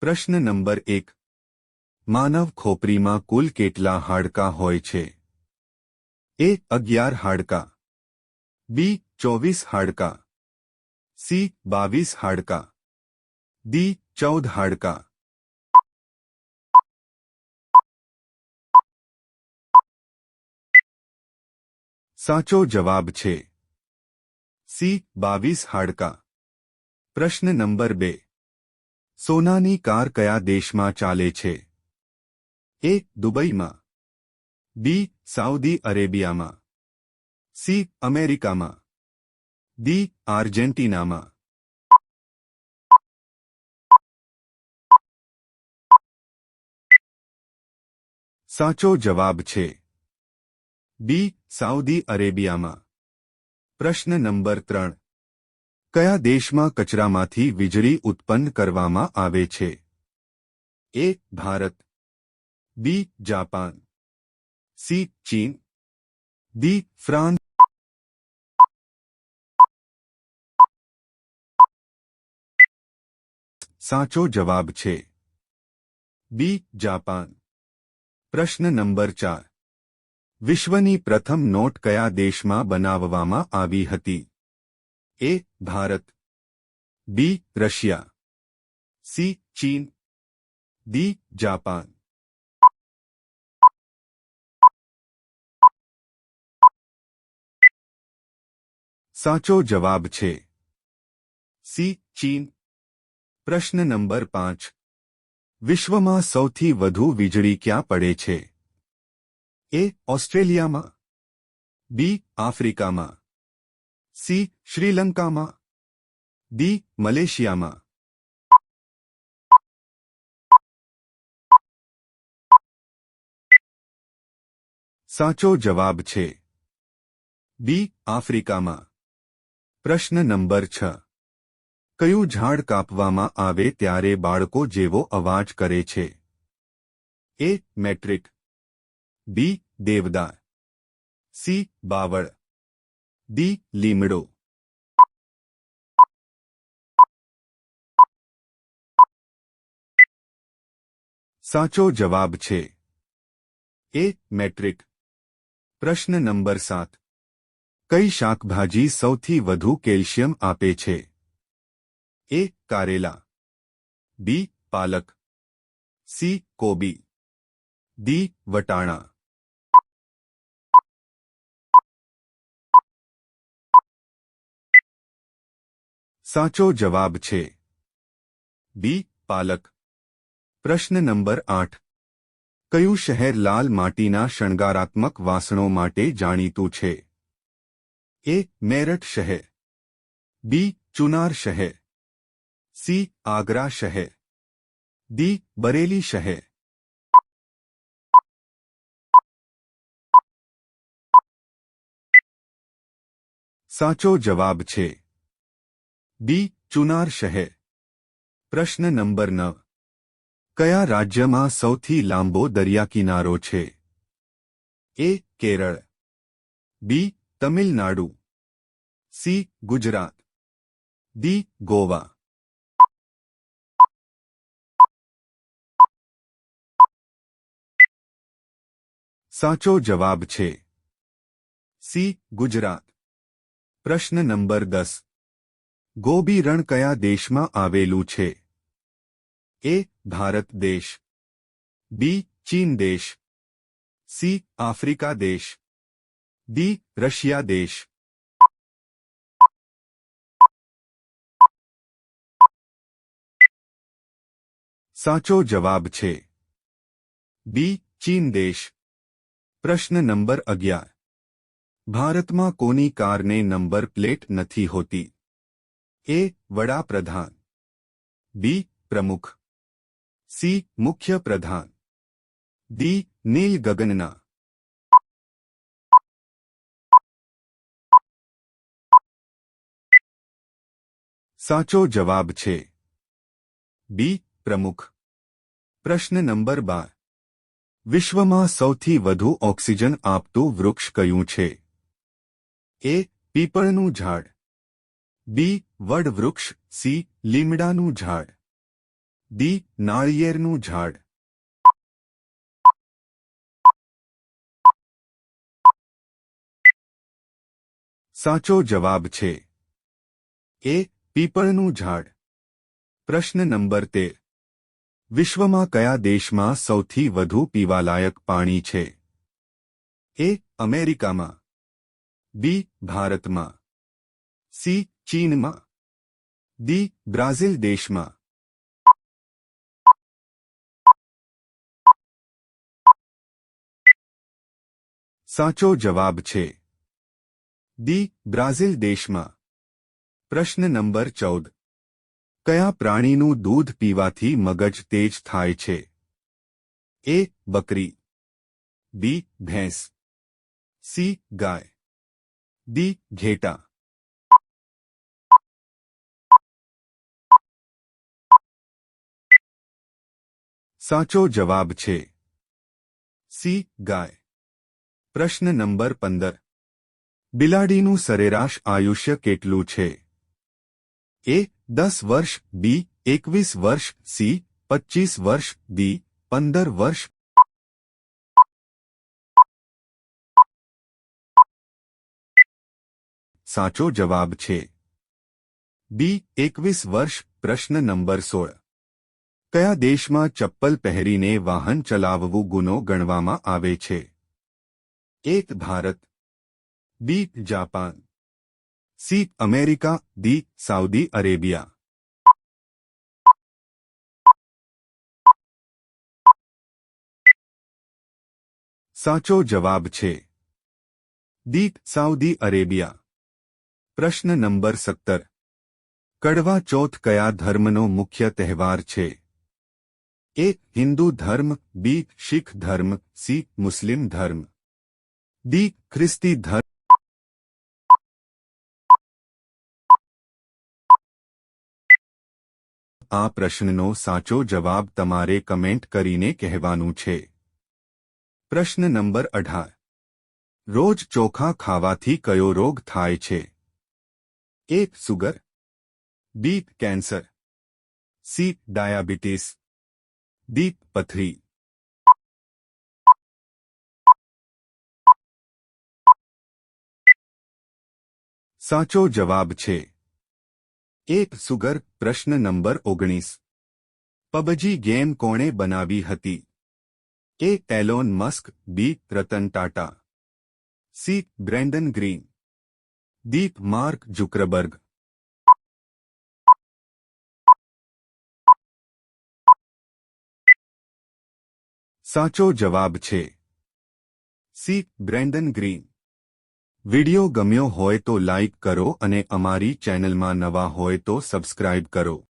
પ્રશ્ન નંબર એક. માનવ ખોપરીમાં કુલ કેટલા હાડકાં હોય છે? એ અગિયાર હાડકાં. બી ચોવીસ હાડકાં. સી બાવીસ હાડકાં. ડી ચૌદ હાડકાં. સાચો જવાબ છે. સી બાવીસ હાડકાં. પ્રશ્ન નંબર બે. સોનાની કાર કયા દેશમાં ચાલે છે? એ, દુબઈમાં. બી, સાઉદી અરેબિયામાં. સી, અમેરિકામાં. ડી, આર્જેન્ટિનામાં. સાચો જવાબ છે. બી, સાઉદી અરેબિયામાં. પ્રશ્ન નંબર ત્રણ. કયા દેશમાં કચરામાંથી વીજળી ઉત્પન્ન કરવામાં આવે છે? A, Bharat. B, Japan. C, ચીન. D France. સાચો જવાબ છે. બી, જાપાન. પ્રશ્ન નંબર ચાર. વિશ્વની પ્રથમ નોટ કયા દેશમાં બનાવવામાં આવી હતી? A Bharat B Russia C ચીન ડી જાપાન સાચો જવાબ છે. સી ચીન પ્રશ્ન નંબર પાંચ. વિશ્વમાં સૌથી વધુ વીજળી ક્યાં પડે છે? એ ઓસ્ટ્રેલિયામાં બી આફ્રિકામાં સી શ્રીલંકામાં ડી મલેશિયામાં સાચો જવાબ છે. બી આફ્રિકામાં. પ્રશ્ન નંબર છ. કયું ઝાડ કાપવામાં આવે ત્યારે બાળકો જેવો અવાજ કરે છે? એ મેટ્રિક. બી દેવદાર. સી બાવળ. ડી લીમડો સાચો જવાબ છે. એ મેટ્રિક પ્રશ્ન નંબર સાત. કઈ શાકભાજી સૌથી વધુ કેલ્શિયમ આપે છે? એ કારેલા. બી પાલક. સી કોબી. દી વટાણા. સાચો જવાબ છે બી પાલક પ્રશ્ન નંબર આઠ કયું શહેર લાલ માટીના શણગારાત્મક વાસણો માટે જાણીતું છે એ મેરઠ શહેર બી ચુનાર શહેર સી આગ્રા શહેર ડી બરેલી શહેર સાચો જવાબ છે બી, ચુનાર શહેર પ્રશ્ન નંબર નવ કયા રાજ્યમાં સૌથી લાંબો દરિયાકિનારો છે? A, Kerala. B, Tamil Nadu. C, Gujarat. D, Goa. સાચો જવાબ છે. સી, ગુજરાત. પ્રશ્ન નંબર દસ. ગોબી રણ કયા દેશમાં આવેલું છે. એ, ભારત દેશ. બી, ચીન દેશ. સી, આફ્રિકા દેશ. ડી, રશિયા દેશ. સાચો જવાબ છે. બી, ચીન દેશ. પ્રશ્ન નંબર અગિયાર. ભારતમાં કોની કારને નંબર પ્લેટ નથી હોતી? એ વડાપ્રધાન બી, પ્રમુખ. સી, મુખ્ય પ્રધાન. ડી, નીલ ગગનના. સાચો જવાબ છે. બી, પ્રમુખ. પ્રશ્ન નંબર બાર. વિશ્વમાં સૌથી વધુ ઓક્સિજન આપતું વૃક્ષ કયું છે? એ, પીપળનું ઝાડ. બી વડ વૃક્ષ સી, લીમડાનું ઝાડ. ડી, નાળિયેરનું ઝાડ. સાચો જવાબ છે. એ, પીપળનું ઝાડ. પ્રશ્ન નંબર તેર. વિશ્વમાં કયા દેશમાં સૌથી વધુ પીવાલાયક પાણી છે? એ, અમેરિકામાં. બી, ભારતમાં. સી, ચીનમાં. ડી બ્રાઝિલ દેશમાં સાચો જવાબ છે દી બ્રાઝિલ દેશમાં પ્રશ્ન નંબર ચૌદ કયા પ્રાણીનું દૂધ પીવાથી મગજ તેજ થાય છે એ બકરી બી ભેંસ સી ગાય દી ઘેટા સાચો જવાબ છે. સી. ગાય. પ્રશ્ન નંબર પંદર. બિલાડીનું સરેરાશ આયુષ્ય કેટલું છે? એ. દસ વર્ષ, બી. એકવીસ વર્ષ, સી. પચ્ચીસ વર્ષ, ડી. પંદર વર્ષ. સાચો જવાબ છે. બી. એકવીસ વર્ષ, પ્રશ્ન નંબર સોળ. કયા દેશમાં ચપ્પલ પહેરીને વાહન ચલાવવું ગુનો ગણવામાં આવે છે? એક, Bharat. B, Japan. C, America. D Saudi Arabia. સાચો જવાબ છે. દી સાઉદી અરેબિયા. પ્રશ્ન નંબર સત્તર. કડવા ચોથ કયા ધર્મનો મુખ્ય તહેવાર છે? એ હિન્દુ ધર્મ બી શીખ ધર્મ સી મુસ્લિમ ધર્મ ડી ખ્રિસ્તી ધર્મ આ પ્રશ્નનો સાચો જવાબ તમારે કમેન્ટ કરીને કહેવાનું છે પ્રશ્ન નંબર અઢાર રોજ ચોખા ખાવાથી કયો રોગ થાય છે A sugar B cancer C diabetes D પથરી સાચો જવાબ છે. એક સુગર, પ્રશ્ન નંબર ઓગણીસ. પબજી ગેમ કોણે બનાવી હતી? A Elon Musk, B Ratan Tata. C Brendan Green. D Mark Zuckerberg સાચો જવાબ છે. સી. Brendan green. વિડિયો ગમ્યો હોય તો લાઇક કરો અને અમારી ચેનલમાં નવા હોય તો સબસ્ક્રાઇબ કરો.